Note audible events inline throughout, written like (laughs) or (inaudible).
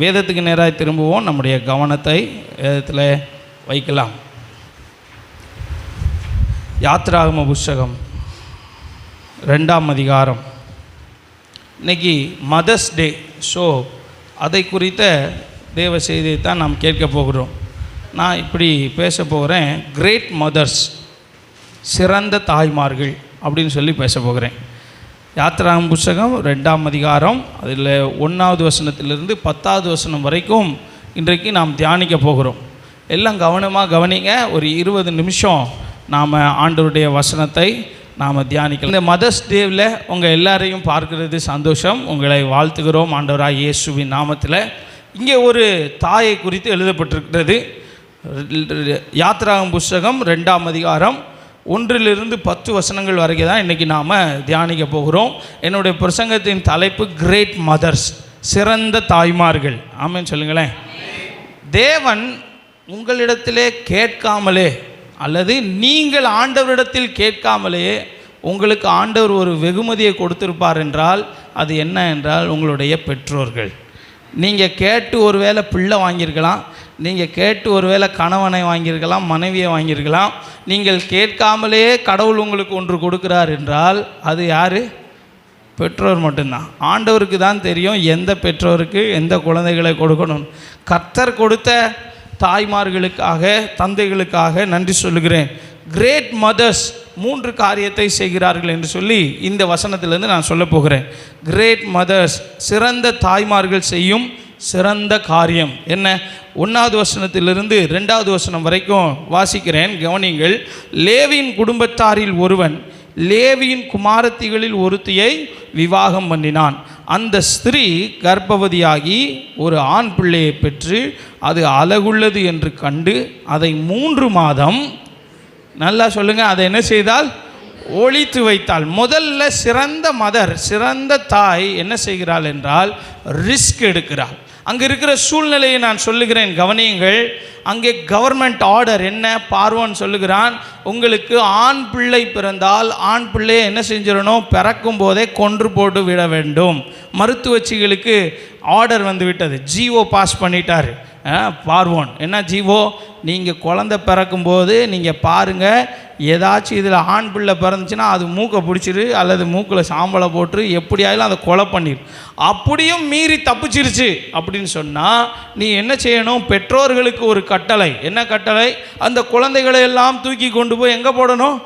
வேதத்துக்கு நேராக திரும்புவோம். நம்முடைய கவனத்தை வேதத்தில் வைக்கலாம். யாத்ராகம புஸ்தகம் ரெண்டாம் அதிகாரம். இன்றைக்கி மதர்ஸ் டே. ஸோ அதை குறித்த தேவ செய்தியை தான் நாம் கேட்க போகிறோம். நான் இப்படி பேச போகிறேன் கிரேட் மதர்ஸ் சிறந்த தாய்மார்கள் அப்படின்னு சொல்லி பேச போகிறேன். யாத்திராம் புஸ்தகம் ரெண்டாம் அதிகாரம். அதில் ஒன்றாவது வசனத்திலிருந்து பத்தாவது வசனம் வரைக்கும் இன்றைக்கு நாம் தியானிக்க போகிறோம். எல்லாம் கவனமாக கவனிங்க. ஒரு இருபது நிமிஷம் நாம் ஆண்டவருடைய வசனத்தை நாம் தியானிக்கலாம். இந்த மதர்ஸ் டேவில் உங்கள் எல்லாரையும் பார்க்கறது சந்தோஷம். உங்களை வாழ்த்துகிறோம் ஆண்டவராக இயேசுவின் நாமத்தில். இங்கே ஒரு தாயை குறித்து எழுதப்பட்டிருக்கிறது. யாத்ராகம் புஸ்தகம் ரெண்டாம் அதிகாரம். ஒன்றிலிருந்து பத்து வசனங்கள் வரைக்கும் தான் இன்றைக்கி நாம் தியானிக்க போகிறோம். என்னுடைய பிரசங்கத்தின் தலைப்பு கிரேட் மதர்ஸ் சிறந்த தாய்மார்கள். ஆமென் சொல்லுங்களேன். தேவன் உங்களிடத்திலே கேட்காமலே அல்லது நீங்கள் ஆண்டவரிடத்தில் கேட்காமலே உங்களுக்கு ஆண்டவர் ஒரு வெகுமதியை கொடுத்திருப்பார் என்றால் அது என்ன என்றால் உங்களுடைய பெற்றோர்கள். நீங்கள் கேட்டு ஒருவேளை பிள்ளை வாங்கியிருக்கலாம். நீங்கள் கேட்டு ஒருவேளை கணவனை வாங்கியிருக்கலாம் மனைவியை வாங்கியிருக்கலாம் நீங்கள் கேட்காமலே கடவுள் உங்களுக்கு ஒன்று கொடுக்கிறார் என்றால் அது யார்? பெற்றோர் மட்டும்தான். ஆண்டவருக்கு தான் தெரியும் எந்த பெற்றோருக்கு எந்த குழந்தைகளை கொடுக்கணும். கர்த்தர் கொடுத்த தாய்மார்களுக்காக தந்தைகளுக்காக நன்றி சொல்லுகிறேன். கிரேட் மதர்ஸ் மூன்று காரியத்தை செய்கிறார்கள் என்று சொல்லி இந்த வசனத்திலேருந்து நான் சொல்ல போகிறேன். கிரேட் மதர்ஸ் சிறந்த தாய்மார்கள் செய்யும் சிறந்த காரியம். என்ன? ஒன்றாவது வசனத்திலிருந்து ரெண்டாவது வசனம் வரைக்கும் வாசிக்கிறேன் கவனிங்கள் லேவியின் குடும்பத்தாரில் ஒருவன் லேவியின் குமாரத்திகளில் ஒருத்தியை விவாகம் பண்ணினான். அந்த ஸ்திரீ கர்ப்பவதியாகி ஒரு ஆண் பிள்ளையை பெற்று அது அழகுள்ளது என்று கண்டு அதை மூன்று மாதம் நல்லா சொல்லுங்கள் அதை என்ன செய்தால்? ஒழித்து வைத்தாள். முதல்ல சிறந்த மதர் சிறந்த தாய் என்ன செய்கிறாள் என்றால் ரிஸ்க் எடுக்கிறாள். அங்கே இருக்கிற சூழ்நிலையை நான் சொல்லுகிறேன் கவனியுங்கள். அங்கே கவர்மெண்ட் ஆர்டர் என்ன பார்வோன் சொல்லுகிறான் உங்களுக்கு ஆண் பிள்ளை பிறந்தால் ஆண் பிள்ளையை என்ன செஞ்சிடணும்? பிறக்கும் போதே கொன்று போட்டு விட வேண்டும். மருத்துவச்சிகளுக்கு ஆர்டர் வந்து விட்டது. ஜிஓ பாஸ் பண்ணிட்டார். பார்வோன். என்ன ஜீவோ நீங்கள் குழந்த பிறக்கும்போது நீங்கள் பாருங்கள் ஏதாச்சும் இதில் ஆண் பிள்ளை பிறந்துச்சுன்னா அது மூக்கை பிடிச்சிரு அல்லது மூக்கில் சாம்பலை போட்டு எப்படியாயிலும் அதை கொலை பண்ணிடு அப்படியும் மீறி தப்பிச்சிருச்சு அப்படின்னு சொன்னால் நீ என்ன செய்யணும்? பெற்றோர்களுக்கு ஒரு கட்டளை. என்ன கட்டளை? அந்த குழந்தைகளை எல்லாம் தூக்கி கொண்டு போய் எங்கே போடணும்?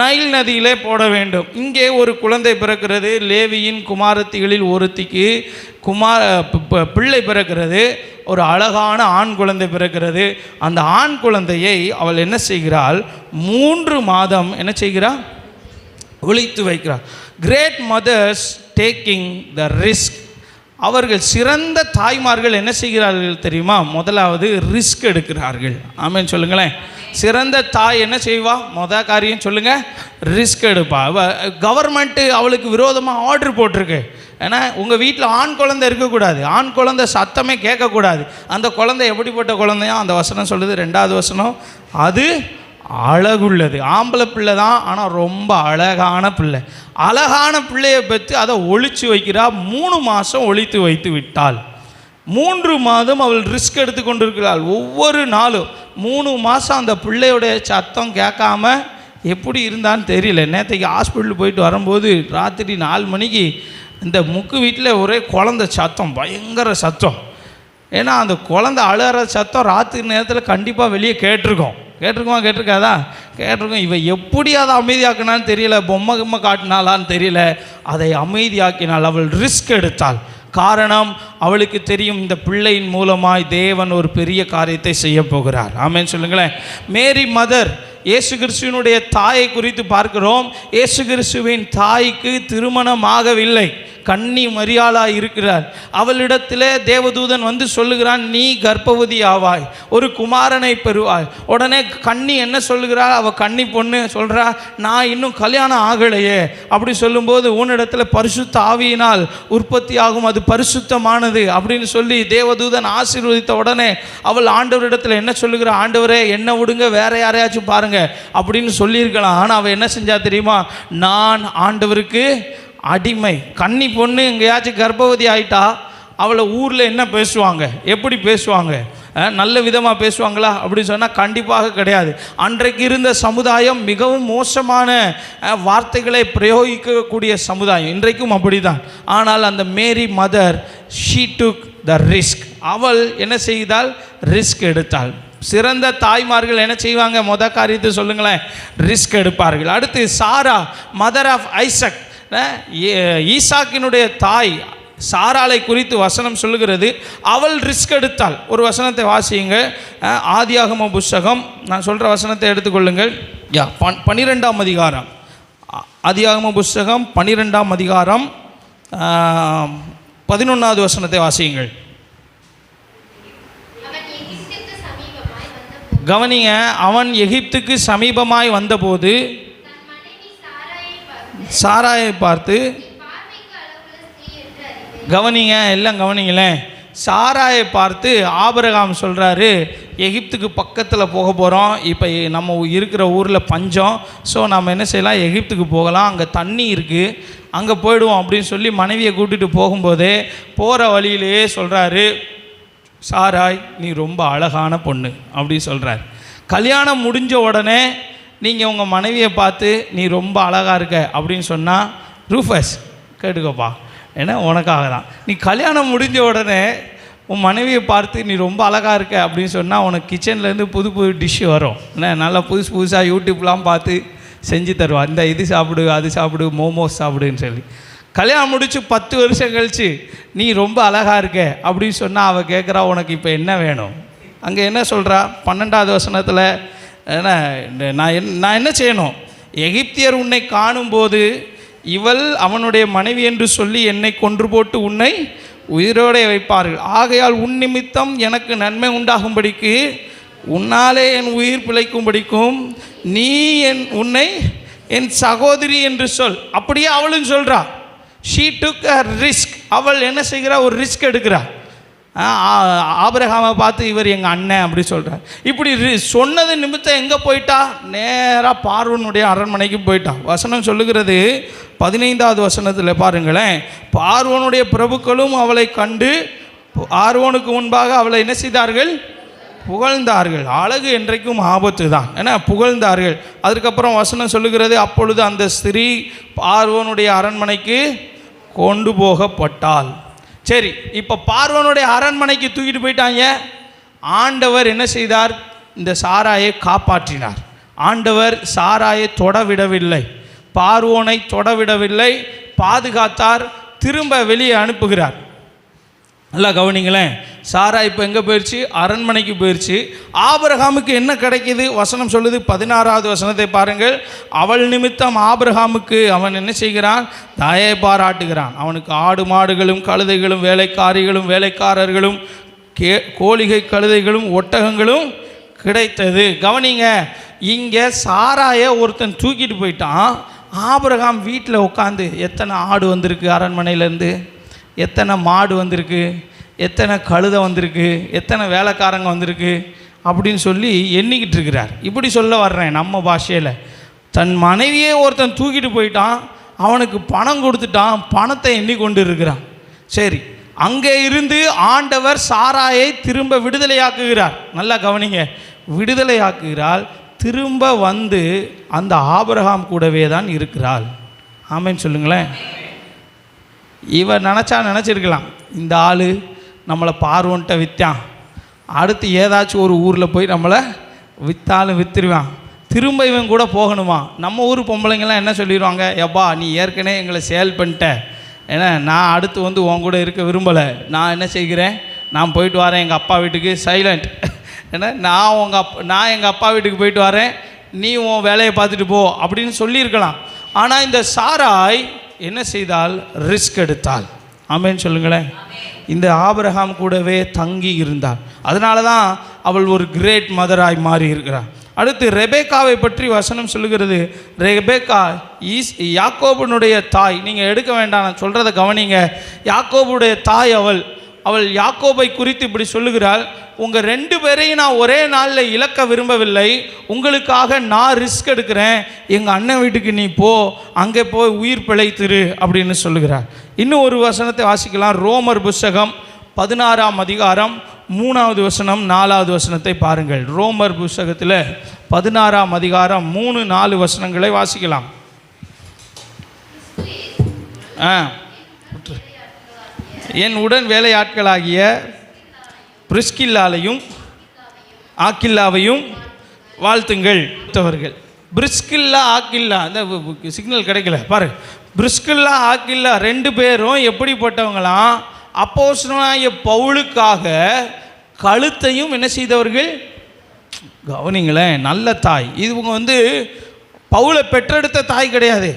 நைல் நதியிலே போட வேண்டும். இங்கே ஒரு குழந்தை பிறக்கிறது லேவியின் குமாரத்திகளில் ஒருத்திக்கு குமார பிள்ளை பிறக்கிறது. ஒரு அழகான ஆண் குழந்தை பிறக்கிறது. அந்த ஆண் குழந்தையை அவள் என்ன செய்கிறாள்? மூன்று மாதம் என்ன செய்கிறாள் ஒழித்து வைக்கிறாள். Great mothers taking the risk அவர்கள் சிறந்த தாய்மார்கள் என்ன செய்கிறார்கள் தெரியுமா? முதலாவது ரிஸ்க் எடுக்கிறார்கள். ஆமென் சொல்லுங்களேன். சிறந்த தாய் என்ன செய்வா? மொத காரியம் சொல்லுங்க. ரிஸ்க் எடுப்பா. கவர்மெண்ட்டு அவளுக்கு விரோதமாக ஆர்டர் போட்டிருக்கு. ஏன்னா உங்கள் வீட்டில் ஆண் குழந்தை இருக்கக்கூடாது. ஆண் குழந்தை சத்தமே கேட்கக்கூடாது. அந்த குழந்தை எப்படிப்பட்ட குழந்தையோ அந்த வசனம் சொல்லுது. ரெண்டாவது வசனம் அது அழகுள்ளது. ஆம்பளை பிள்ளை தான் ஆனால் ரொம்ப அழகான பிள்ளை. அழகான பிள்ளையை பெற்று அதை ஒழித்து வைக்கிறா. மூணு மாதம் ஒழித்து வைத்து விட்டாள். மூன்று மாதம் அவள் ரிஸ்க் எடுத்து கொண்டிருக்கிறாள். ஒவ்வொரு நாளும் மூணு மாதம் அந்த பிள்ளையோடைய சத்தம் கேட்காம எப்படி இருந்தான்னு தெரியல. நேற்றைக்கு ஹாஸ்பிட்டல் போயிட்டு வரும்போது ராத்திரி நாலு மணிக்கு இந்த முக்கு வீட்டில் ஒரே குழந்த சத்தம் பயங்கர சத்தம். ஏன்னா அந்த குழந்த அழுகிற சத்தம் ராத்திரி நேரத்தில் கண்டிப்பாக வெளியே கேட்டிருக்கோம். கேட்டிருக்குமா கேட்டிருக்காதா? கேட்டிருக்கோம். இவ எப்படி அதை அமைதியாக்கினான்னு தெரியல பொம்மை கிம்மை காட்டினாலான்னு தெரியல. அதை அமைதியாக்கினாள் அவள் ரிஸ்க் எடுத்தாள். காரணம் அவளுக்கு தெரியும் இந்த பிள்ளையின் மூலமாய் தேவன் ஒரு பெரிய காரியத்தை செய்ய போகிறார். ஆமேன்னு சொல்லுங்களேன். மேரி மதர் இயேசு கிறிஸ்துவனுடைய தாயை குறித்து பார்க்கிறோம். இயேசு கிறிஸ்துவின் தாய்க்கு திருமணமாகவில்லை. கன்னி மரியாளா இருக்கிறார் அவளிடத்திலே தேவதூதன் வந்து சொல்லுகிறான் நீ கர்ப்பவதி ஆவாய். ஒரு குமாரனை பெறுவாய். உடனே கன்னி என்ன சொல்லுகிறாள் அவள் கன்னி பொண்ணு சொல்கிறா நான் இன்னும் கல்யாணம் ஆகலையே. அப்படி சொல்லும்போது உன்னிடத்தில் பரிசுத்த ஆவியினால் உற்பத்தி ஆகும். அது பரிசுத்தமானது. அப்படின்னு சொல்லி தேவதூதன் ஆசீர்வதித்த உடனே அவள் ஆண்டவரிடத்தில் என்ன சொல்லுகிறா? ஆண்டவரே என்ன விடுங்க. வேற யாரையாச்சும் பாருங்க அப்படின்னு சொல்லியிருக்கலாம். ஆனால் அவள் என்ன செஞ்சா தெரியுமா? நான் ஆண்டவருக்கு அடிமை. கன்னி பொண்ணு எங்கேயாச்சும் கர்ப்பவதி ஆயிட்டா அவளை ஊரில் என்ன பேசுவாங்க? எப்படி பேசுவாங்க? நல்ல விதமாக பேசுவாங்களா? அப்படின்னு சொன்னால் கண்டிப்பாக கிடையாது. அன்றைக்கு இருந்த சமுதாயம் மிகவும் மோசமான வார்த்தைகளை பிரயோகிக்கக்கூடிய சமுதாயம். இன்றைக்கும் அப்படிதான். ஆனால் அந்த Mary mother she took the risk அவள் என்ன செய்தால் ரிஸ்க் எடுத்தாள். சிறந்த தாய்மார்கள் என்ன செய்வாங்க? மொத காரியத்தை சொல்லுங்களேன். ரிஸ்க் எடுப்பார்கள். அடுத்து சாரா மதர் ஆஃப் ஐசக் ஈசாக்கினுடைய தாய் சாராலை குறித்து வசனம் சொல்லுகிறது. அவள் ரிஸ்க் எடுத்தாள். ஒரு வசனத்தை வாசியுங்க. ஆதியாகம புஸ்தகம். நான் சொல்கிற வசனத்தை எடுத்துக்கொள்ளுங்கள். யா பன் பன்னிரெண்டாம் அதிகாரம். ஆதியாகம புஸ்தகம் பன்னிரெண்டாம் அதிகாரம். பதினொன்றாவது வசனத்தை வாசியுங்கள் அவன் எகிப்துக்கு சமீபமாய் வந்தபோது கவனிங்க அவன் எகிப்துக்கு சமீபமாய் வந்தபோது சாராயை பார்த்து கவனிங்க எல்லாம் கவனிங்களேன் சாராயை பார்த்து ஆபரகாம் சொல்கிறாரு எகிப்துக்கு பக்கத்தில் போக போகிறோம் இப்போ நம்ம இருக்கிற ஊரில் பஞ்சம். ஸோ நம்ம என்ன செய்யலாம்? எகிப்துக்கு போகலாம். அங்கே தண்ணி இருக்குது அங்கே போயிடுவோம் அப்படின்னு சொல்லி மனைவியை கூட்டிகிட்டு போகும்போதே போகிற வழியிலேயே சொல்கிறாரு சாராய் நீ ரொம்ப அழகான பொண்ணு அப்படி சொல்கிறார் கல்யாணம் முடிஞ்ச உடனே நீங்கள் உங்கள் மனைவியை பார்த்து நீ ரொம்ப அழகாக இருக்க அப்படின்னு சொன்னால் ரூஃபஸ் கேட்டுக்கோப்பா ஏன்னா உனக்காக தான். நீ கல்யாணம் முடிஞ்ச உடனே உன் மனைவியை பார்த்து நீ ரொம்ப அழகாக இருக்க அப்படின்னு சொன்னால் உனக்கு கிச்சன்லேருந்து புது புது டிஷ்ஷு வரும். என்ன நல்லா புதுசு புதுசாக யூடியூப்லாம் பார்த்து செஞ்சு தருவா இந்த இது சாப்பிடு அது சாப்பிடு மோமோஸ் சாப்பிடுன்னு சொல்லி. கல்யாணம் முடிச்சு பத்து வருஷம் கழிச்சு நீ ரொம்ப அழகாக இருக்க அப்படின்னு சொன்னால் அவள் கேட்குறா உனக்கு இப்போ என்ன வேணும்? அங்கே என்ன சொல்கிறா பன்னெண்டாவது வசனத்தில் என்ன இந்த நான் என் நான் என்ன செய்யணும்? எகிப்தியர் உன்னை காணும்போது இவள் அவனுடைய மனைவி என்று சொல்லி என்னை கொன்று போட்டு உன்னை உயிரோடே வைப்பார்கள். ஆகையால் உன் நிமித்தம் எனக்கு நன்மை உண்டாகும்படிக்கு உன்னாலே என் உயிர் பிழைக்கும்படிக்கும் நீ என் உன்னை என் சகோதரி என்று சொல். அப்படியே அவளும் சொல்கிறா ஷீ டுக் அ ரிஸ்க் அவள் என்ன செய்கிறா? ஒரு ரிஸ்க் எடுக்கிறா. ஆபரகாமை ஆபிரகாமை பார்த்து இவர் எங்கள் அண்ணன் அப்படி சொல்கிறார் இப்படி ரி- சொன்னது நிமித்தம் எங்கே போயிட்டா? நேராக பார்வனுடைய அரண்மனைக்கு போயிட்டான் வசனம் சொல்லுகிறது பதினைந்தாவது வசனத்தில் பாருங்களேன். பார்வனுடைய பிரபுக்களும் அவளை கண்டு பார்வோனுக்கு முன்பாக அவளை என்ன செய்தார்கள்? புகழ்ந்தார்கள். அழகு என்றைக்கும் ஆபத்து தான். ஏன்னா புகழ்ந்தார்கள். அதுக்கப்புறம் வசனம் சொல்லுகிறது அப்பொழுது அந்த ஸ்திரீ பார்வனுடைய அரண்மனைக்கு கொண்டு போகப்பட்டாள். சரி இப்போ பார்வனுடைய அரண்மனைக்கு தூக்கிட்டு போயிட்டாங்க. ஆண்டவர் என்ன செய்தார்? இந்த சாராயை காப்பாற்றினார். ஆண்டவர் சாராயை தொடவிடவில்லை. பார்வோனை தொடவிடவில்லை. பாதுகாத்தார். திரும்ப வெளியே அனுப்புகிறார். நல்லா கவனிங்களேன். சாரா இப்போ எங்கே போயிடுச்சு அரண்மனைக்கு போயிடுச்சு ஆபிரகாமுக்கு என்ன கிடைக்குது? வசனம் சொல்லுது பதினாறாவது வசனத்தை பாருங்கள். அவள் நிமித்தம் ஆபிரகாமுக்கு அவன் என்ன செய்கிறான்? தயை பாராட்டுகிறான். அவனுக்கு ஆடு மாடுகளும் கழுதைகளும் வேலைக்காரிகளும் வேலைக்காரர்களும் கே கோழிகை கழுதைகளும் ஒட்டகங்களும் கிடைத்தது. கவனிங்க இங்கே சாராயை ஒருத்தன் தூக்கிட்டு போயிட்டான். ஆபிரகாம் வீட்டில் உட்காந்து எத்தனை ஆடு வந்திருக்கு அரண்மனையிலேருந்து எத்தனை மாடு வந்திருக்கு எத்தனை கழுதை வந்திருக்கு எத்தனை வேலைக்காரங்க வந்திருக்கு அப்படின்னு சொல்லி எண்ணிக்கிட்டு இருக்கிறார். இப்படி சொல்ல வர்றேன் நம்ம பாஷையில். தன் மனைவியே ஒருத்தன் தூக்கிட்டு போயிட்டான் அவனுக்கு பணம் கொடுத்துட்டான் பணத்தை எண்ணி கொண்டு இருக்கிறான். சரி அங்கே இருந்து ஆண்டவர் சாராயை திரும்ப விடுதலையாக்குகிறார். நல்லா கவனிங்க விடுதலையாக்குகிறாள் திரும்ப வந்து அந்த ஆபரகாம் கூடவே தான் இருக்கிறாள். ஆமைன்னு சொல்லுங்களேன். இவன் நினச்சா நினச்சிருக்கலாம். இந்த ஆள் நம்மளை பார்வன்ட்ட விற்றான் அடுத்து ஏதாச்சும் ஒரு ஊரில் போய் நம்மளை விற்றாலும் விற்றுருவான் திரும்ப இவன் கூட போகணுமா? நம்ம ஊர் பொம்பளைங்கள்லாம் என்ன சொல்லிடுவாங்க? எப்பா நீ ஏற்கனவே எங்களை சேல் பண்ணிட்ட. ஏன்னா நான் அடுத்து வந்து உன் கூட இருக்க விரும்பலை. நான் என்ன செய்கிறேன்? நான் போயிட்டு வரேன் எங்கள் அப்பா வீட்டுக்கு. சைலண்ட் ஏன்னா நான் உங்கள் அப் நான் எங்கள் அப்பா வீட்டுக்கு போயிட்டு வரேன். நீ உன் வேலையை பார்த்துட்டு போ அப்படின்னு சொல்லியிருக்கலாம். ஆனால் இந்த சாராய் என்ன செய்தால் ரிஸ்க் எடுத்தாள். ஆமேன்னு சொல்லுங்களேன். இந்த ஆபரகாம் கூடவே தங்கி இருந்தாள். அதனால தான் அவள் ஒரு கிரேட் மதராய் மாறி இருக்கிறாள் அடுத்து ரெபேக்காவை பற்றி வசனம் சொல்லுகிறது. ரெபேக்கா ஈஸ் யாக்கோபனுடைய தாய். நீங்கள் எடுக்க வேண்டாம் நான் சொல்கிறத கவனிங்க. யாக்கோபுடைய தாய் அவள். அவள் யாக்கோபை குறித்து இப்படி சொல்லுகிறாள் உங்கள் ரெண்டு பேரையும் நான் ஒரே நாளில் இழக்க விரும்பவில்லை. உங்களுக்காக நான் ரிஸ்க் எடுக்கிறேன். எங்கள் அண்ணன் வீட்டுக்கு நீ போ. அங்கே போய் உயிர் பிழைத்திரு அப்படின்னு சொல்லுகிறார். இன்னும் ஒரு வசனத்தை வாசிக்கலாம். ரோமர் புஸ்தகம் பதினாறாம் அதிகாரம் மூணாவது வசனம் நாலாவது வசனத்தை பாருங்கள். ரோமர் புஸ்தகத்தில் பதினாறாம் அதிகாரம் மூணு நாலு வசனங்களை வாசிக்கலாம். ஆ. என் உடன் வேலையாட்களாகிய பிரிஸ்கில்லாலையும் ஆக்கில்லாவையும் வாழ்த்துங்கள் தவர்கள் பிரிஸ்கில்லா ஆக்கில்லா இந்த சிக்னல் கிடைக்கல பாரு. பிரிஸ்கில்லா ஆக்கில்லா ரெண்டு பேரும் எப்படிப்பட்டவங்களாம்? அப்போசனாய பவுலுக்காக கழுத்தையும் என்ன செய்தவர்கள்? கவனிங்களேன் நல்ல தாய். இவங்க வந்து பவுலை பெற்றெடுத்த தாய் கிடையாது.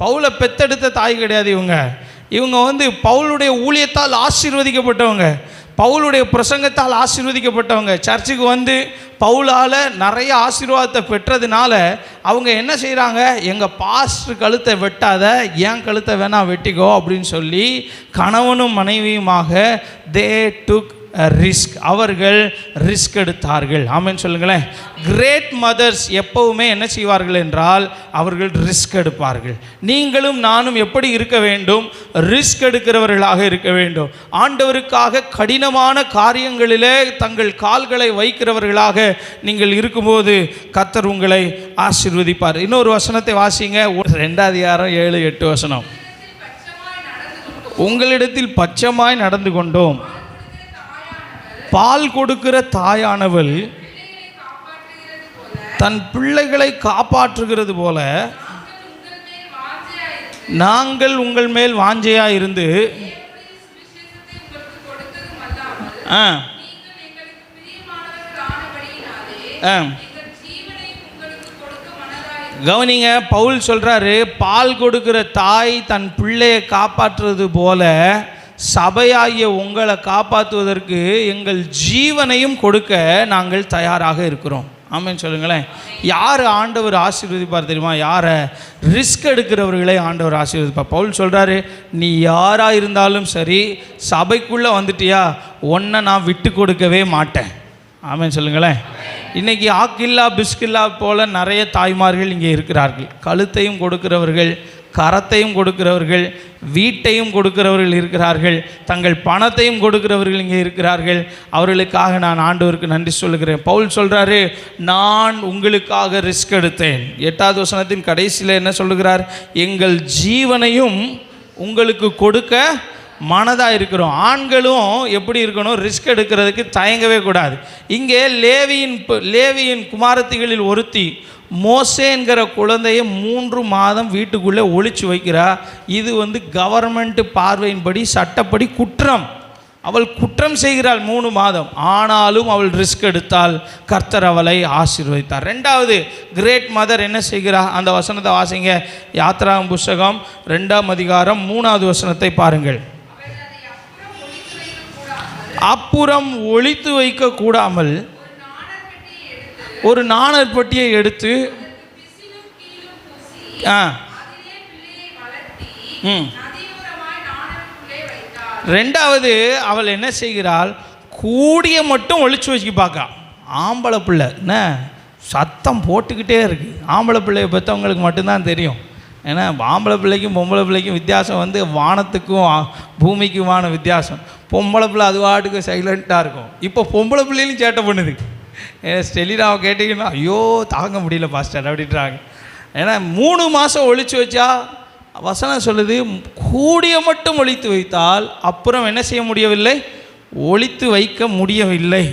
பவுலை பெத்தெடுத்த தாய் கிடையாது இவங்க. இவங்க வந்து பவுலுடைய ஊழியத்தால் ஆசீர்வதிக்கப்பட்டவங்க. பவுலுடைய பிரசங்கத்தால் ஆசீர்வதிக்கப்பட்டவங்க. சர்ச்சுக்கு வந்து பவுலால் நிறைய ஆசீர்வாதத்தை பெற்றதுனால அவங்க என்ன செய்கிறாங்க எங்கள் பாஸ்டர் கழுத்தை வெட்டாத என் கழுத்தை வேணால் வெட்டிக்கோ? அப்படின்னு சொல்லி கணவனும் மனைவியுமாக தே டுக் ரிஸ்க் அவர்கள் ரிஸ்க் எடுத்தார்கள். ஆமென்னு சொல்லுங்களேன். கிரேட் மதர்ஸ் எப்பவுமே என்ன செய்வார்கள் என்றால் அவர்கள் ரிஸ்க் எடுப்பார்கள். நீங்களும் நானும் எப்படி இருக்க வேண்டும்? ரிஸ்க் எடுக்கிறவர்களாக இருக்க வேண்டும். ஆண்டவருக்காக கடினமான காரியங்களிலே தங்கள் கால்களை வைக்கிறவர்களாக நீங்கள் இருக்கும்போது கத்தர் உங்களை ஆசிர்வதிப்பார். இன்னொரு வசனத்தை வாசிங்க. ஒரு ரெண்டாவது யாரம் ஏழு எட்டு வசனம். உங்களிடத்தில் பச்சமாய் நடந்து கொண்டோம். பால் கொடுக்கிற தாயானவள் தன் பிள்ளைகளை காப்பாற்றுகிறது போல நாங்கள் உங்கள் மேல் வாஞ்சையாக இருந்து ஆ. ஆ. கவனிங்க பவுல் சொல்கிறாரு பால் கொடுக்கிற தாய் தன் பிள்ளையை காப்பாற்றுறது போல சபையாகிய உங்களை காப்பாற்றுவதற்கு எங்கள் ஜீவனையும் கொடுக்க நாங்கள் தயாராக இருக்கிறோம். ஆமென்னு சொல்லுங்களேன். யார் ஆண்டவர் ஆசீர்வதிப்பார் தெரியுமா? யாரை? ரிஸ்க் எடுக்கிறவர்களை ஆண்டவர் ஆசீர்வதிப்பார். பவுல் சொல்கிறாரு நீ யாராக இருந்தாலும் சரி சபைக்குள்ளே வந்துட்டியா? ஒன்றை நான் விட்டு கொடுக்கவே மாட்டேன். ஆமென்னு சொல்லுங்களேன். இன்றைக்கி ஆக்கில்லா பிஸ்கில்லா போல நிறைய தாய்மார்கள் இங்கே இருக்கிறார்கள். கழுத்தையும் கொடுக்கிறவர்கள் கரத்தையும் கொடுக்கிறவர்கள் வீட்டையும் கொடுக்கிறவர்கள் இருக்கிறார்கள் தங்கள் பணத்தையும் கொடுக்கிறவர்கள் இங்கே இருக்கிறார்கள். அவர்களுக்காக நான் ஆண்டவருக்கு நன்றி சொல்லுகிறேன். பவுல் சொல்கிறாரு நான் உங்களுக்காக ரிஸ்க் எடுத்தேன். எட்டாவது வசனத்தின் கடைசியில் என்ன சொல்லுகிறார்? எங்கள் ஜீவனையும் உங்களுக்கு கொடுக்க மனதாக இருக்கிறோம். ஆண்களும் எப்படி இருக்கணும்? ரிஸ்க் எடுக்கிறதுக்கு தயங்கவே கூடாது. இங்கே லேவியின் லேவியின் குமாரத்திகளில் ஒருத்தி மோசே என்கிற குழந்தையை மூன்று மாதம் வீட்டுக்குள்ளே ஒழிச்சு வைக்கிறா. இது வந்து கவர்மெண்ட் பார்வையின்படி சட்டப்படி குற்றம். அவள் குற்றம் செய்கிறாள் மூணு மாதம். ஆனாலும் அவள் ரிஸ்க் எடுத்தால் கர்த்தர் அவளை ஆசீர்வதித்தார். ரெண்டாவது கிரேட் மதர் என்ன செய்கிறா? அந்த வசனத்தை வாசிங்க. யாத்ரா புஸ்தகம் ரெண்டாம் அதிகாரம் மூணாவது வசனத்தை பாருங்கள். அப்புறம் ஒழித்து வைக்க கூடாமல் ஒரு நாணர் பெட்டியை எடுத்து ஆ. ம். ரெண்டாவது அவள் என்ன செய்கிறாள்? கூடிய மட்டும் ஒழிச்சு வச்சு பார்க்கா ஆம்பளை பிள்ளை என்ன? சத்தம் போட்டுக்கிட்டே இருக்கு. ஆம்பளை பிள்ளையை பெற்றவங்களுக்கு மட்டும்தான் தெரியும். ஏன்னா ஆம்பளை பிள்ளைக்கும் பொம்பளை பிள்ளைக்கும் வித்தியாசம் வந்து வானத்துக்கும் பூமிக்குமான வித்தியாசம். பொம்பளை பிள்ளை அது வாட்டுக்கு சைலண்ட்டாக இருக்கும். இப்போ பொம்பளை பிள்ளைகளும் சேட்டை பண்ணுது. ஸ்டெலினாவை கேட்டிங்கன்னா ஐயோ தாங்க முடியல பாஸ்டர் அப்படின்றாங்க. ஏன்னா மூணு மாதம் ஒழித்து வச்சா வசனம் சொல்லுது கூடிய மட்டும் ஒழித்து வைத்தால் அப்புறம் என்ன செய்ய முடியவில்லை? ஒழித்து வைக்க முடியவில்லை.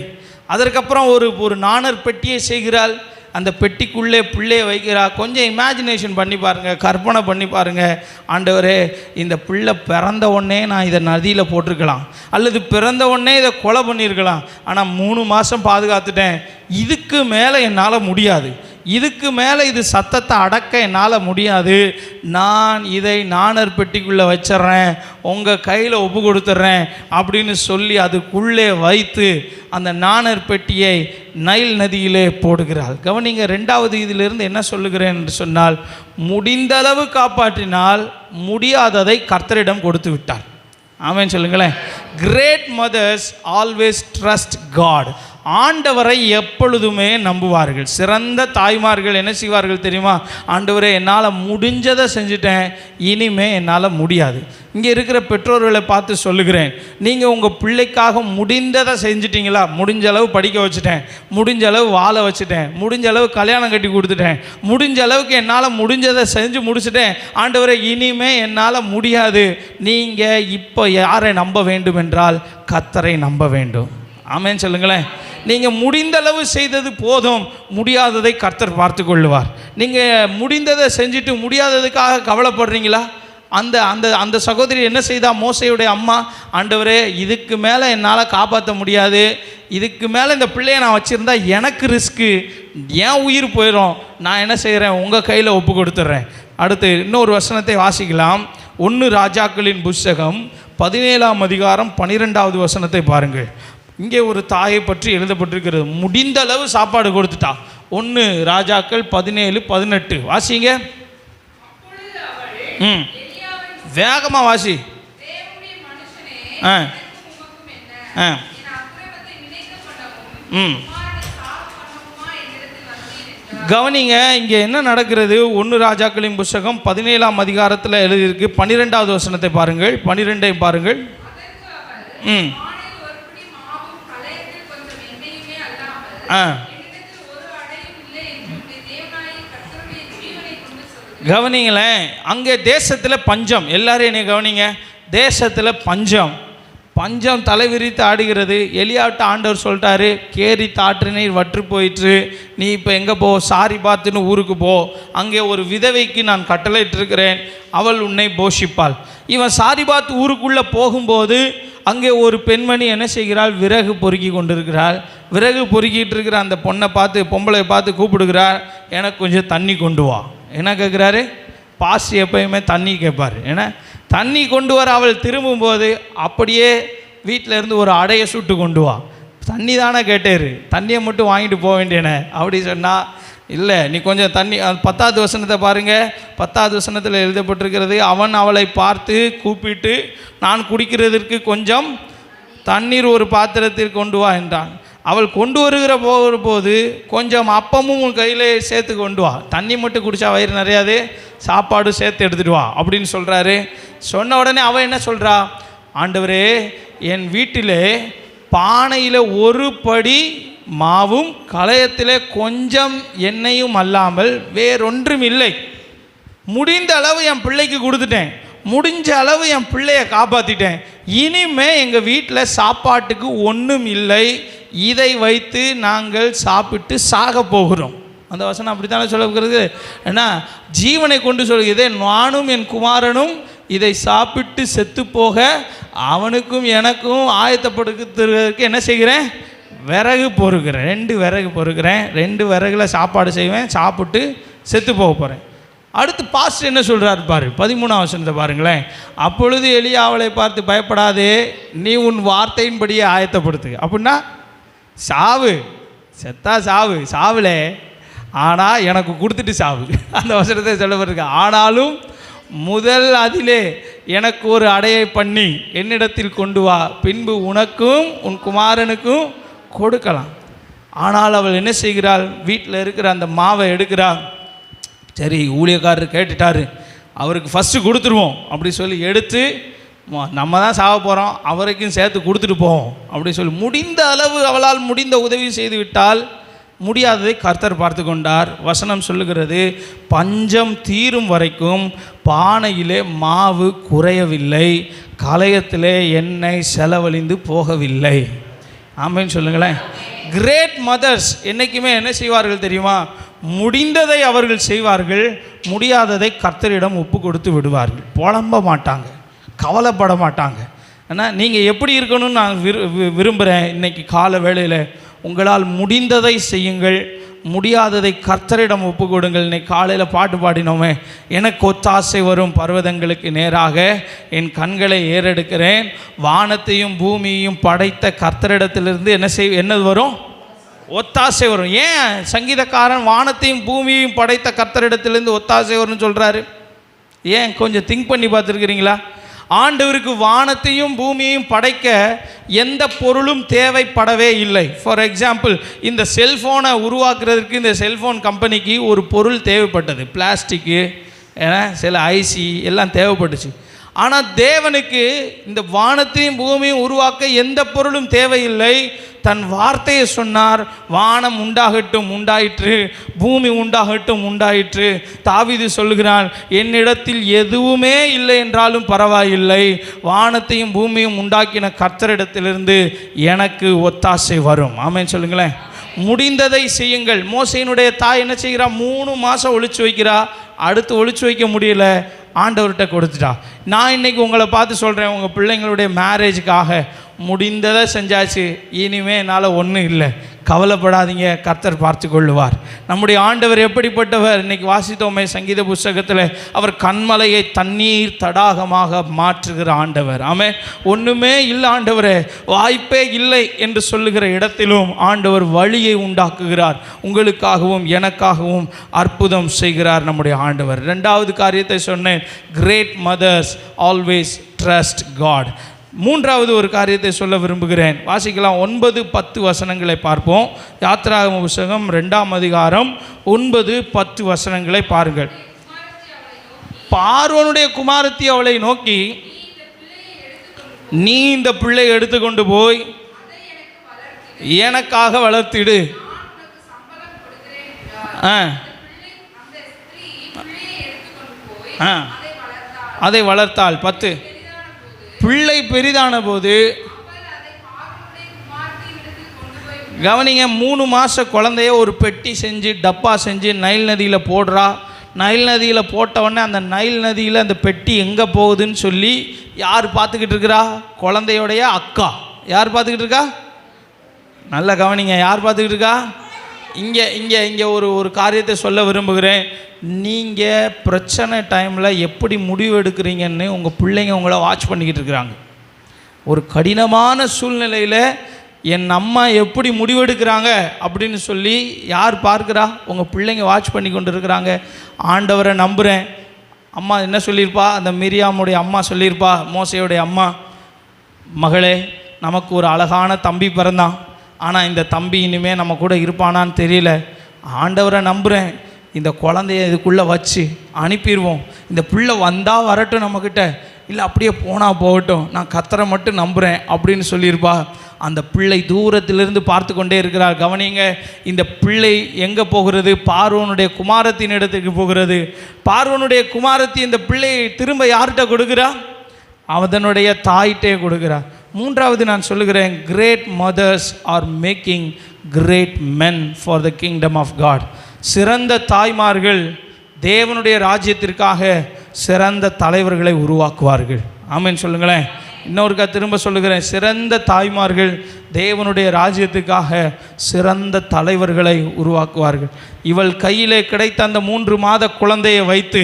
அதற்கப்புறம் ஒரு ஒரு நாணர் பெட்டியை செய்கிறாள். அந்த பெட்டிக்குள்ளே பிள்ளையை வைக்கிறா கொஞ்சம் இமேஜினேஷன் பண்ணி பாருங்கள் கற்பனை பண்ணி பாருங்கள் ஆண்டவரே இந்த பிள்ளை பிறந்த உடனே நான் இதை நதியில் போட்டிருக்கலாம். அல்லது பிறந்த உடனே இதை கொலை பண்ணியிருக்கலாம். ஆனால் மூணு மாதம் பாதுகாத்துட்டேன். இதுக்கு மேலே என்னால் முடியாது. இதுக்கு மேலே இது சத்தத்தை அடக்க என்னால் முடியாது. நான் இதை நாணர் பெட்டிக்குள்ளே வச்சிட்றேன். உங்கள் கையில் ஒப்பு கொடுத்துட்றேன் அப்படின்னு சொல்லி அதுக்குள்ளே வைத்து அந்த நாணர் பெட்டியை நைல் நதியிலே போடுகிறாள். கவனிங்க ரெண்டாவது இதிலிருந்து என்ன சொல்லுகிறேன் என்று சொன்னால் முடிந்தளவு காப்பாற்றினால் முடியாததை கர்த்தரிடம் கொடுத்து விட்டார். ஆமென் சொல்லுங்களேன். Great mothers always trust God ஆண்டவரை எப்பொழுதுமே நம்புவார்கள். சிறந்த தாய்மார்கள் என்ன செய்வார்கள் தெரியுமா? ஆண்டவரே என்னால் முடிஞ்சதை செஞ்சுட்டேன் இனிமே என்னால் முடியாது. இங்கே இருக்கிற பெற்றோர்களை பார்த்து சொல்லுகிறேன். நீங்கள் உங்கள் பிள்ளைக்காக முடிந்ததை செஞ்சிட்டிங்களா? முடிஞ்ச அளவு படிக்க வச்சுட்டேன். முடிஞ்ச அளவு வாழ வச்சுட்டேன். முடிஞ்ச அளவு கல்யாணம் கட்டி கொடுத்துட்டேன். முடிஞ்ச அளவுக்கு என்னால் முடிஞ்சதை செஞ்சு முடிச்சிட்டேன். ஆண்டவரே இனிமே என்னால் முடியாது. நீங்கள் இப்போ யாரை நம்ப வேண்டும் என்றால் கத்தரை நம்ப வேண்டும். ஆமேன்னு சொல்லுங்களேன். நீங்கள் முடிந்த அளவு செய்தது போதும். முடியாததை கர்த்தர் பார்த்து கொள்ளுவார். நீங்கள் முடிந்ததை செஞ்சுட்டு முடியாததுக்காக கவலைப்படுறீங்களா? அந்த அந்த அந்த சகோதரி என்ன செய்தா? மோசையுடைய அம்மா ஆண்டவரே இதுக்கு மேலே என்னால் காப்பாற்ற முடியாது. இதுக்கு மேலே இந்த பிள்ளைய நான் வச்சுருந்தா எனக்கு ரிஸ்க்கு ஏன் உயிர் போயிடும் நான் என்ன செய்கிறேன் உங்கள் கையில் ஒப்பு கொடுத்துட்றேன் அடுத்து இன்னொரு வசனத்தை வாசிக்கலாம். ஒன்று ராஜாக்களின் புஸ்தகம் பதினேழாம் அதிகாரம் பன்னிரெண்டாவது வசனத்தை பாருங்கள். இங்கே ஒரு தாயை பற்றி எழுதப்பட்டிருக்கிறது. முடிந்த அளவு சாப்பாடு கொடுத்துட்டா. ஒன்று ராஜாக்கள் பதினேழு பதினெட்டு. வாசிங்க. ம். வேகமாக வாசி. ஆ. ஆ. ம். கவனிங்க இங்கே என்ன நடக்கிறது? ஒன்று ராஜாக்களின் புஸ்தகம் பதினேழாம் அதிகாரத்தில் எழுதியிருக்கு. பன்னிரெண்டாவது வசனத்தை பாருங்கள். பன்னிரெண்டையும் பாருங்கள். ம். ஆ. கவனிங்களேன் அங்கே தேசத்தில் பஞ்சம். எல்லாரும் என்னை கவனிங்க தேசத்தில் பஞ்சம். பஞ்சம் தலைவிரித்து ஆடுகிறது. எலியாட்ட ஆண்டவர் சொல்லிட்டாரு கேரி தாற்றினை வற்று போயிற்று. நீ இப்போ எங்கே போ? சாரி பார்த்துன்னு ஊருக்கு போ. அங்கே ஒரு விதவைக்கு நான் கட்டளையிட்டிருக்கிறேன். அவள் உன்னை போஷிப்பாள். இவன் சாரி பார்த்து ஊருக்குள்ளே போகும்போது அங்கே ஒரு பெண்மணி என்ன செய்கிறாள்? விறகு பொறுக்கி கொண்டிருக்கிறாள். விறகு பொறுக்கிட்டு இருக்கிற அந்த பொண்ணை பார்த்து பொம்பளை பார்த்து கூப்பிடுகிறார் எனக்கு கொஞ்சம் தண்ணி கொண்டு வா. என்ன கேட்குறாரு பாஸ் எப்பயுமே தண்ணி கேட்பார். ஏன்னா தண்ணி கொண்டு வர அவள் திரும்பும்போது அப்படியே வீட்டில் இருந்து ஒரு அடையை சுட்டு கொண்டு வா. தண்ணி தானே கேட்டார். தண்ணியை மட்டும் வாங்கிட்டு போக வேண்டியன. அப்படி சொன்னால் இல்லை நீ கொஞ்சம் தண்ணி பத்தாவது வசனத்தை பாருங்கள் பத்தாவது வசனத்தில் எழுதப்பட்டிருக்கிறது அவன் அவளை பார்த்து கூப்பிட்டு நான் குடிக்கிறதற்கு கொஞ்சம் தண்ணீர் ஒரு பாத்திரத்தில் கொண்டு வா என்றான். அவள் கொண்டு வருகிற போகிற போது கொஞ்சம் அப்பமும் உன் கையில் சேர்த்து கொண்டு வா. தண்ணி மட்டும் குடித்தா வயிறு நிறையாது சாப்பாடு சேர்த்து எடுத்துட்டு வா அப்படின்னு சொல்கிறாரு சொன்ன உடனே அவள் என்ன சொல்கிறா ஆண்டவரே என் வீட்டிலே பானையில் ஒரு படி மாவும் களையத்தில் கொஞ்சம் எண்ணெயும் அல்லாமல் வேறொன்றும் இல்லை. முடிந்த அளவு என் பிள்ளைக்கு கொடுத்துட்டேன். முடிஞ்ச அளவு என் பிள்ளைய காப்பாற்றிட்டேன் இனிமே எங்கள் வீட்டில் சாப்பாட்டுக்கு ஒன்றும் இல்லை. இதை வைத்து நாங்கள் சாப்பிட்டு சாக போகிறோம். அந்த வசனம் அப்படித்தானே சொல்லுகிறது ஏன்னா ஜீவனை கொண்டு சொல்கிறதே நானும் என் குமாரனும் இதை சாப்பிட்டு செத்து போக அவனுக்கும் எனக்கும் ஆயத்தப்படுத்துறதுக்கு என்ன செய்கிறேன்? விறகு பொறுக்கிறேன். ரெண்டு விறகு பொறுக்கிறேன். ரெண்டு விறகுல சாப்பாடு செய்வேன் சாப்பிட்டு செத்து போக போகிறேன் அடுத்து பாஸ்டர் என்ன சொல்கிறார் பாரு பதிமூணாம் வசனத்தை பாருங்களேன். அப்பொழுது எலியா அவளை பார்த்து பயப்படாதே நீ உன் வார்த்தையின்படியே ஆயத்தப்படுத்து. அப்படின்னா சாவு செத்தா சாவு சாவுல. ஆனால் எனக்கு கொடுத்துட்டு சாவு. (laughs) அந்த வசனத்தை சொல்லப்பட்டிருக்கு ஆனாலும் முதல் அதிலே எனக்கு ஒரு அடையை பண்ணி என்னிடத்தில் கொண்டு வா. பின்பு உனக்கும் உன் குமாரனுக்கும் கொடுக்கலாம். ஆனால் அவள் என்ன செய்கிறாள்? வீட்டில் இருக்கிற அந்த மாவை எடுக்கிறாள். சரி ஊழியக்காரர் கேட்டுட்டாரு. அவருக்கு ஃபஸ்ட்டு கொடுத்துருவோம் அப்படி சொல்லி எடுத்து நம்ம தான் சாக போகிறோம் அவருக்கும் சேர்த்து கொடுத்துட்டு போவோம். அப்படி சொல்லி முடிந்த அளவு அவளால் முடிந்த உதவி செய்து விட்டால் முடியாததை கர்த்தர் பார்த்து கொண்டார். வசனம் சொல்லுகிறது பஞ்சம் தீரும் வரைக்கும் பானையிலே மாவு குறையவில்லை கலையத்திலே எண்ணெய் செலவழிந்து போகவில்லை. ஆமைன்னு சொல்லுங்களேன். கிரேட் மதர்ஸ் என்றைக்குமே என்ன செய்வார்கள் தெரியுமா? முடிந்ததை அவர்கள் செய்வார்கள் முடியாததை கர்த்தரிடம் ஒப்பு கொடுத்து விடுவார்கள். புலம்ப மாட்டாங்க கவலைப்பட மாட்டாங்க. ஆனால் நீங்கள் எப்படி இருக்கணும்னு நான் விரு வி- விரும்புகிறேன் இன்னைக்கு கால வேளையில் உங்களால் முடிந்ததை செய்யுங்கள் முடியாததை கர்த்தரிடம் ஒப்பு கொடுங்கள். இன்னைக்கு காலையில் பாட்டு பாடினோமே எனக்கு ஒத்தாசை வரும் பர்வதங்களுக்கு நேராக என் கண்களை ஏறெடுக்கிறேன். வானத்தையும் பூமியையும் படைத்த கர்த்தரிடத்திலிருந்து என்ன செய் என்னது வரும்? ஒத்தாசை வரும். ஏன் சங்கீதக்காரன் வானத்தையும் பூமியையும் படைத்த கர்த்தரிடத்திலேருந்து ஒத்தாசை வரும்னு சொல்கிறாரு ஏன் கொஞ்சம் திங்க் பண்ணி பார்த்துருக்குறீங்களா? ஆண்டவருக்கு வானத்தையும் பூமியையும் படைக்க எந்த பொருளும் தேவைப்படவே இல்லை. ஃபார் எக்ஸாம்பிள் இந்த செல்ஃபோனை உருவாக்குறதுக்கு இந்த செல்ஃபோன் கம்பெனிக்கு ஒரு பொருள் தேவைப்பட்டது. பிளாஸ்டிக்கு ஏன்னா சில ஐசி எல்லாம் தேவைப்பட்டுச்சு. ஆனால் தேவனுக்கு இந்த வானத்தையும் பூமியும் உருவாக்க எந்த பொருளும் தேவையில்லை. தன் வார்த்தையை சொன்னார் வானம் உண்டாகட்டும் உண்டாயிற்று. பூமி உண்டாகட்டும் உண்டாயிற்று. தாவிது சொல்கிறான் என்னிடத்தில் எதுவுமே இல்லை என்றாலும் பரவாயில்லை. வானத்தையும் பூமியும் உண்டாக்கின கர்த்தரிடத்திலிருந்து எனக்கு ஒத்தாசை வரும். ஆமென் சொல்லுங்களேன். முடிந்ததை செய்யுங்கள். மோசையினுடைய தாய் என்ன செய்கிறா? மூணு மாதம் ஒழிச்சு வைக்கிறா. அடுத்து ஒழிச்சு வைக்க முடியல. ஆண்டவர்கிட்ட கொடுத்துட்டா. நான் இன்னைக்கு உங்களை பார்த்து சொல்கிறேன் உங்கள் பிள்ளைங்களுடைய மேரேஜுக்காக முடிந்ததை செஞ்சாச்சு இனிமே என்னால் ஒன்றும் இல்லை. கவலைப்படாதீங்க கர்த்தர் பார்த்து கொள்ளுவார் நம்முடைய ஆண்டவர் எப்படிப்பட்டவர்? இன்னைக்கு வாசித்தோமே சங்கீத புஸ்தகத்தில் அவர் கண்மலையை தண்ணீர் தடாகமாக மாற்றுகிற ஆண்டவர். ஆமே ஒன்றுமே இல்லை ஆண்டவரே வாய்ப்பே இல்லை என்று சொல்லுகிற இடத்திலும் ஆண்டவர் வழியை உண்டாக்குகிறார். உங்களுக்காகவும் எனக்காகவும் அற்புதம் செய்கிறார் நம்முடைய ஆண்டவர். ரெண்டாவது காரியத்தை சொன்னேன் great mothers always trust God மூன்றாவது ஒரு காரியத்தை சொல்ல விரும்புகிறேன். வாசிக்கலாம் ஒன்பது பத்து வசனங்களை பார்ப்போம். யாத்ராகம புஸ்தகம் ரெண்டாம் அதிகாரம் ஒன்பது பத்து வசனங்களை பாருங்கள். பார்வனுடைய குமாரத்தி அவளை நோக்கி நீ இந்த பிள்ளை எடுத்துக்கொண்டு போய் எனக்காக வளர்த்திடு. ஆ. ஆ. அதை வளர்த்தாள். பத்து. பிள்ளை பெரிதான போது கவனிங்க மூணு மாத குழந்தைய ஒரு பெட்டி செஞ்சு டப்பா செஞ்சு நைல் நதியில் போடுறா. நைல் நதியில் போட்டவுடனே அந்த நைல் நதியில் அந்த பெட்டி எங்கே போகுதுன்னு சொல்லி யார் பார்த்துக்கிட்டு இருக்கிறா? குழந்தையோடைய அக்கா. யார் பார்த்துக்கிட்டு இருக்கா? நல்லா கவனிங்க யார் பார்த்துக்கிட்டு இருக்கா? இங்கே இங்கே இங்கே ஒரு ஒரு காரியத்தை சொல்ல விரும்புகிறேன். நீங்கள் பிரச்சனை டைமில் எப்படி முடிவு எடுக்கிறீங்கன்னு உங்கள் பிள்ளைங்க உங்களை வாட்ச் பண்ணிக்கிட்டு இருக்கிறாங்க. ஒரு கடினமான சூழ்நிலையில் என் அம்மா எப்படி முடிவெடுக்கிறாங்க அப்படின்னு சொல்லி யார் பார்க்குறா? உங்கள் பிள்ளைங்க வாட்ச் பண்ணி கொண்டு இருக்கிறாங்க. ஆண்டவரை நம்புகிறேன் அம்மா என்ன சொல்லியிருப்பா? அந்த மிரியாமுடைய அம்மா சொல்லியிருப்பா மோசையுடைய அம்மா மகளே நமக்கு ஒரு அழகான தம்பி பிறந்தான். ஆனால் இந்த தம்பி இனிமே நம்ம கூட இருப்பானான்னு தெரியல. ஆண்டவரை நம்புகிறேன் இந்த குழந்தைய இதுக்குள்ளே வச்சு அனுப்பிடுவோம் இந்த பிள்ளை வந்தால் வரட்டும் நம்மக்கிட்ட இல்லை அப்படியே போனால் போகட்டும். நான் கத்தரை மட்டும் நம்புகிறேன் அப்படின்னு சொல்லியிருப்பா. அந்த பிள்ளை தூரத்திலிருந்து பார்த்து கொண்டே இருக்கிறார். கவனிங்க இந்த பிள்ளை எங்கே போகிறது? பார்வனுடைய குமாரத்தின் இடத்துக்கு போகிறது. பார்வனுடைய குமாரத்தி இந்த பிள்ளையை திரும்ப யார்கிட்ட கொடுக்குறா? அவதனுடைய தாயிட்டே கொடுக்குறார் மூன்றாவது நான் சொல்லுகிறேன் great mothers are making great men for the kingdom of God சிறந்த தாய்மார்கள் தேவனுடைய ராஜ்யத்திற்காக சிறந்த தலைவர்களை உருவாக்குவார்கள். ஆமீன் சொல்லுங்களேன். இன்னொருக்கா திரும்ப சொல்லுகிறேன் சிறந்த தாய்மார்கள் தேவனுடைய ராஜ்யத்துக்காக சிறந்த தலைவர்களை உருவாக்குவார்கள். இவள் கையிலே கிடைத்த அந்த மூன்று மாத குழந்தையை வைத்து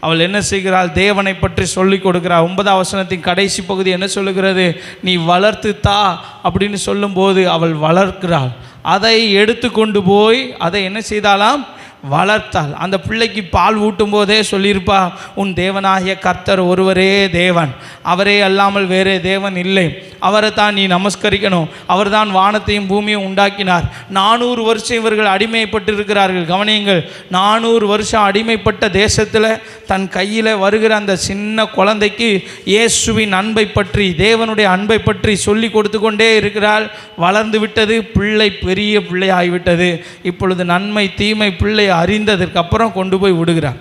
அவள் என்ன செய்கிறாள்? தேவனை பற்றி சொல்லி கொடுக்கிறாள் ஒன்பதாம் வசனத்தின் கடைசி பகுதி என்ன சொல்லுகிறது? நீ வளர்த்து தா அப்படின்னு சொல்லும்போது அவள் வளர்க்கிறாள். அதை எடுத்து கொண்டு போய் அதை என்ன செய்தாலாம் வளர்த்தாள் அந்த பிள்ளைக்கு பால் ஊட்டும் போதே சொல்லியிருப்பா உன் தேவனாகிய கர்த்தர் ஒருவரே தேவன். அவரே அல்லாமல் வேறே தேவன் இல்லை. அவரை தான் நீ நமஸ்கரிக்கணும். அவர்தான் வானத்தையும் பூமியும் உண்டாக்கினார். நானூறு வருஷம் இவர்கள் அடிமைப்பட்டு இருக்கிறார்கள் கவனியுங்கள் நானூறு வருஷம் அடிமைப்பட்ட தேசத்தில் தன் கையில் வருகிற அந்த சின்ன குழந்தைக்கு இயேசுவின் அன்பை பற்றி தேவனுடைய அன்பை பற்றி சொல்லி கொடுத்து கொண்டே இருக்கிறாள். வளர்ந்து விட்டது பிள்ளை பெரிய பிள்ளை ஆகிவிட்டது இப்பொழுது நன்மை தீமை பிள்ளை அறிந்ததற்கு அப்புறம் கொண்டு போய் விடுகிறார்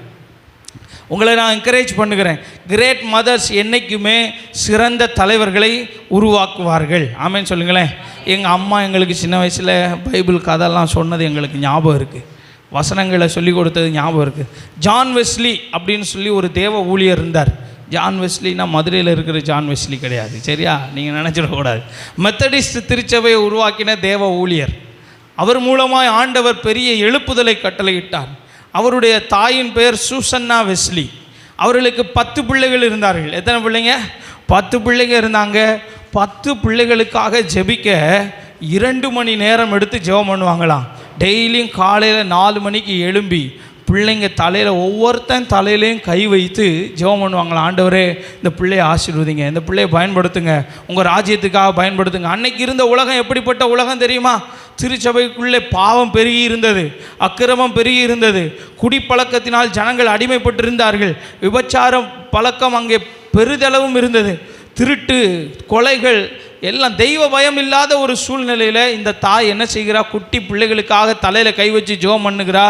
உங்களை நான் என்கரேஜ் பண்ணுகிறேன். கிரேட் மதர்ஸ் என்றைக்குமே சிறந்த தலைவர்களை உருவாக்குவார்கள். ஆமேன்னு சொல்லுங்களேன். எங்கள் அம்மா எங்களுக்கு சின்ன வயசில் பைபிள் கதெல்லாம் சொன்னது எங்களுக்கு ஞாபகம் இருக்குது வசனங்களை சொல்லி கொடுத்தது ஞாபகம் இருக்குது ஜான் வெஸ்லி அப்படின்னு சொல்லி ஒரு தேவ ஊழியர் இருந்தார். ஜான் வெஸ்லினா மதுரையில் இருக்கிற ஜான் வெஸ்லி கிடையாது. சரியா? நீங்கள் நினச்சிடக்கூடாது மெத்தடிஸ்ட் திருச்சபையை உருவாக்கின தேவ ஊழியர். அவர் மூலமாய் ஆண்டவர் பெரிய எழுப்புதலை கட்டளையிட்டார். அவருடைய தாயின் பெயர் சூசன்னா வெஸ்லி. அவர்களுக்கு பத்து பிள்ளைகள் இருந்தார்கள். எத்தனை பிள்ளைங்க? பத்து பிள்ளைங்க இருந்தாங்க. பத்து பிள்ளைகளுக்காக ஜெபிக்க இரண்டு மணி நேரம் எடுத்து ஜெபம் பண்ணுவாங்களாம். டெய்லியும் காலையில் நாலு மணிக்கு எழும்பி பிள்ளைங்க தலையில் ஒவ்வொருத்தன் தலையிலையும் கை வைத்து ஜெபம் பண்ணுவாங்களா? ஆண்டவரே இந்த பிள்ளையை ஆசீர்வதிங்க. இந்த பிள்ளையை பயன்படுத்துங்க. உங்கள் ராஜ்யத்துக்காக பயன்படுத்துங்க. அன்னைக்கு இருந்த உலகம் எப்படிப்பட்ட உலகம் தெரியுமா? திருச்சபைக்குள்ளே பாவம் பெருகி இருந்தது. அக்கிரமம் பெருகி இருந்தது. குடிப்பழக்கத்தினால் ஜனங்கள் அடிமைப்பட்டிருந்தார்கள். விபச்சாரம் பழக்கம் அங்கே பெரிதளவும் இருந்தது. திருட்டு கொலைகள் எல்லாம் தெய்வ பயம் இல்லாத ஒரு சூழ்நிலையில் இந்த தாய் என்ன செய்கிறா? குட்டி பிள்ளைகளுக்காக தலையில் கை வச்சு ஜோம் பண்ணுகிறா.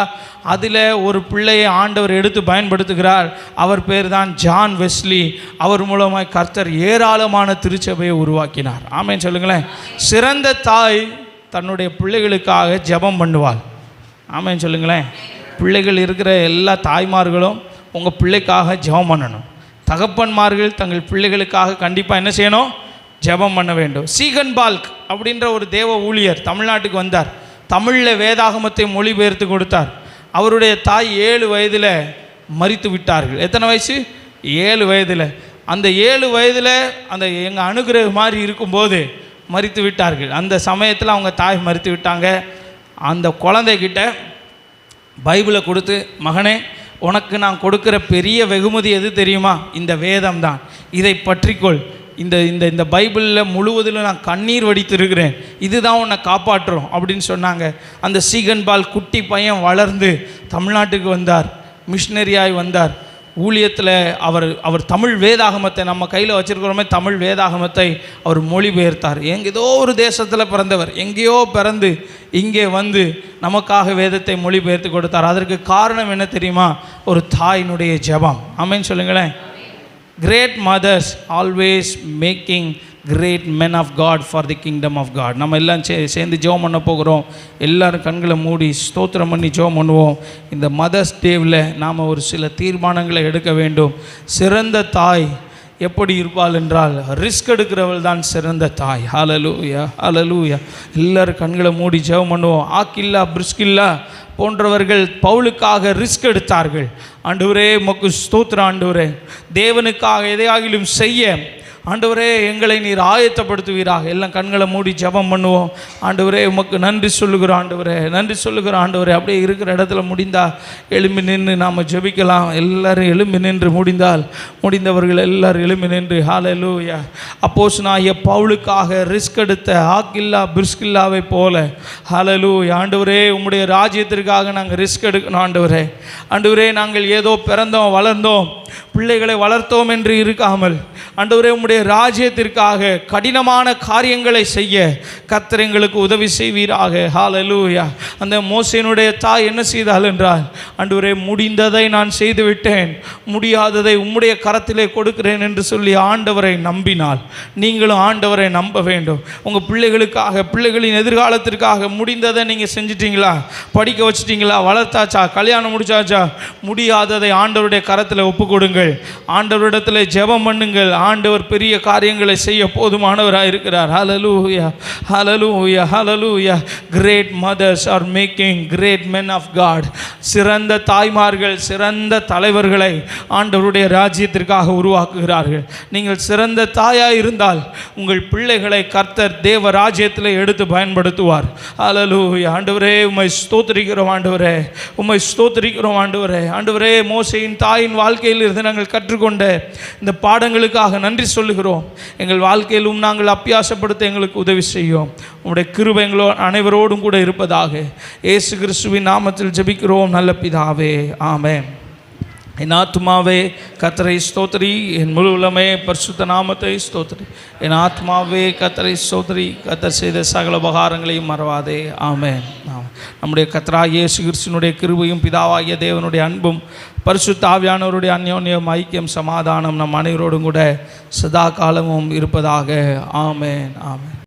அதில் ஒரு பிள்ளையை ஆண்டவர் எடுத்து பயன்படுத்துகிறார். அவர் பேர் தான் ஜான் வெஸ்லி. அவர் மூலமாக கர்த்தர் ஏராளமான திருச்சபையை உருவாக்கினார். ஆமேன்னு சொல்லுங்களேன். சிறந்த தாய் தன்னுடைய பிள்ளைகளுக்காக ஜெபம் பண்ணுவாள். ஆமேன்னு சொல்லுங்களேன். பிள்ளைகள் இருக்கிற எல்லா தாய்மார்களும் உங்கள் பிள்ளைக்காக ஜெபம் பண்ணணும். தகப்பன்மார்கள் தங்கள் பிள்ளைகளுக்காக கண்டிப்பாக என்ன செய்யணும்? ஜெபம் பண்ண வேண்டும். சீகன் பால்க் அப்படின்ற ஒரு தேவ ஊழியர் தமிழ்நாட்டுக்கு வந்தார். தமிழில் வேதாகமத்தை மொழிபெயர்த்து கொடுத்தார். அவருடைய தாய் ஏழு வயதில் மறித்து விட்டார்கள். எத்தனை வயசு? ஏழு வயதில். அந்த ஏழு வயதில் அந்த எங்கள் அனுகிரக மாதிரி இருக்கும்போது மறித்து விட்டார்கள். அந்த சமயத்தில் அவங்க தாய் மறித்து விட்டாங்க. அந்த குழந்தைகிட்ட பைபிளை கொடுத்து மகனே உனக்கு நான் கொடுக்குற பெரிய வெகுமதி எது தெரியுமா? இந்த வேதம் தான் இதை பற்றிக்கொள். இந்த இந்த இந்த பைபிளில் முழுவதிலும் நான் கண்ணீர் வடித்திருக்கிறேன். இதுதான் உன்னை காப்பாற்றும் அப்படின்னு சொன்னாங்க. அந்த சீகன்பால் குட்டி பையன் வளர்ந்து தமிழ்நாட்டுக்கு வந்தார். மிஷினரியாய் வந்தார். ஊழியத்தில் அவர் அவர் தமிழ் வேதாகமத்தை நம்ம கையில் வச்சுருக்கிறோமே தமிழ் வேதாகமத்தை அவர் மொழிபெயர்த்தார். எங்க ஏதோ ஒரு தேசத்தில் பிறந்தவர் எங்கேயோ பிறந்து இங்கே வந்து நமக்காக வேதத்தை மொழிபெயர்த்து கொடுத்தார். அதற்கு காரணம் என்ன தெரியுமா? ஒரு தாயினுடைய ஜெபம். ஆமென்னு சொல்லுங்களேன். Great mothers always making great men of God for the kingdom of God நம்ம எல்லாம் சே சேர்ந்து ஜோம் பண்ண போகிறோம். எல்லோரும் கண்களை மூடி ஸ்தோத்திரம் பண்ணி ஜோம் பண்ணுவோம். இந்த மதர்ஸ் டேவில் நாம் ஒரு சில தீர்மானங்களை எடுக்க வேண்டும். சிறந்த தாய் எப்படி இருப்பாள் என்றால் ரிஸ்க் எடுக்கிறவள் தான் சிறந்த தாய். ஹலலூயா ஹலலூயா எல்லோரும் கண்களை மூடி ஜெபம் பண்ணுவோம். ஆக்கில்லா பிரிஸ்கில்லா போன்றவர்கள் பவுலுக்காக ரிஸ்க் எடுத்தார்கள். ஆண்டவரே உமக்கு ஸ்தோத்திரம் ஒரே தேவனுக்காக எதையாகிலும் செய்ய ஆண்டவரே எங்களை நீர் ஆயத்தப்படுத்துவீராக. எல்லாம் கண்களை மூடி ஜெபம் பண்ணுவோம். ஆண்டவரே உமக்கு நன்றி சொல்லுகிறோம் ஆண்டவரே. நன்றி சொல்லுகிறோம் ஆண்டவரே. அப்படியே இருக்கிற இடத்துல முடிந்தால் எழும்பி நின்று நாம் ஜெபிக்கலாம். எல்லாரும் எழும்பி நின்று முடிந்தால் முடிந்தவர்கள் எல்லாரும் எழும்பி நின்று ஹalleluya. அப்போஸ் நான் பவுலுக்காக ரிஸ்க் எடுத்த ஆக்கில்லா பிரிஸ்கில்லாவை போல ஹalleluya. ஆண்டவரே உம்முடைய ராஜ்யத்திற்காக நாங்கள் ரிஸ்க் எடுக்கணும் ஆண்டவரே. ஆண்டவரே நாங்கள் ஏதோ பிறந்தோம் வளர்ந்தோம் பிள்ளைகளை வளர்த்தோம் என்று இருக்காமல் ஆண்டவரே உம்முடைய ராஜ்யத்திற்காக கடினமான காரியங்களை செய்ய கர்த்தர் எங்களுக்கு உதவி செய்வீராக. ஹalleluya அந்த மோசேனுடைய தாய் என்ன செய்தாள் என்றால் அன்றுவரே முடிந்ததை நான் செய்துவிட்டேன். முடியாததை உம்முடைய கரத்திலே கொடுக்கிறேன் என்று சொல்லி ஆண்டவரை நம்பினால் நீங்களும் ஆண்டவரை நம்ப வேண்டும். உங்கள் பிள்ளைகளுக்காக பிள்ளைகளின் எதிர்காலத்திற்காக முடிந்ததை நீங்கள் செஞ்சிட்டீங்களா? படிக்க வச்சிட்டீங்களா? வளர்த்தாச்சா? கல்யாணம் முடிச்சாச்சா? முடியாததை ஆண்டவருடைய கரத்தில் ஒப்பு கொடுங்கள் ஆண்டவரிடத்தில் ஜெபம் பண்ணுங்கள். ஆண்டவர் பெரிய காரியங்களை செய்ய போதுமானவராக இருக்கிறார். Hallelujah hallelujah hallelujah great mothers are making great men of God சிறந்த தாய்மார்கள் சிறந்த தலைவர்களை ஆண்டவருடைய ராஜ்யத்திற்காக உருவாக்குகிறார்கள். நீங்கள் சிறந்த தாயாக இருந்தால் உங்கள் பிள்ளைகளை கர்த்தர் தேவ ராஜ்யத்தில் எடுத்து பயன்படுத்துவார். ஹலலூயா ஆண்டவரே உம்மை ஸ்தோத்திரிக்கிறோம் ஆண்டவரே. உம்மை ஸ்தோத்திரிக்கிறோம் ஆண்டவரே. ஆண்டவரே மோசையின் தாயின் வாழ்க்கையில் இருந்து நாங்கள் கற்றுக்கொண்ட இந்த பாடங்களுக்காக நன்றி சொல்லுகிறோம். எங்கள் வாழ்க்கையிலும் நாங்கள் அப்பியாசப்படுத்த எங்களுக்கு உதவி செய்யும். உங்களுடைய கிருபை எங்களோ அனைவரோடும் கூட இருப்பதாக ஏசு கிறிஸ்துவின் நாமத்தில் ஜெபிக்கிறோம். நல்ல பிதாவே ஆமே என் ஆத்மாவே கத்தரை ஸ்தோத்திரி. என் முழு உலமே பரிசுத்த நாமத்தை ஸ்தோத்திரி. என் ஆத்மாவே கத்தரை ஸ்தோத்திரி. கத்தர் செய்த சகல உபகாரங்களையும் மறவாதே. ஆமே நம்முடைய கத்தரா இயேசு கிறிஸ்துனுடைய கிருபையும் பிதாவாகிய தேவனுடைய அன்பும் பரிசுத்த ஆவியானவருடைய அந்யோன்யம் ஐக்கியம் சமாதானம் நம் அனைவரோடும் கூட சதா காலமும் இருப்பதாக. ஆமேன் ஆமேன்.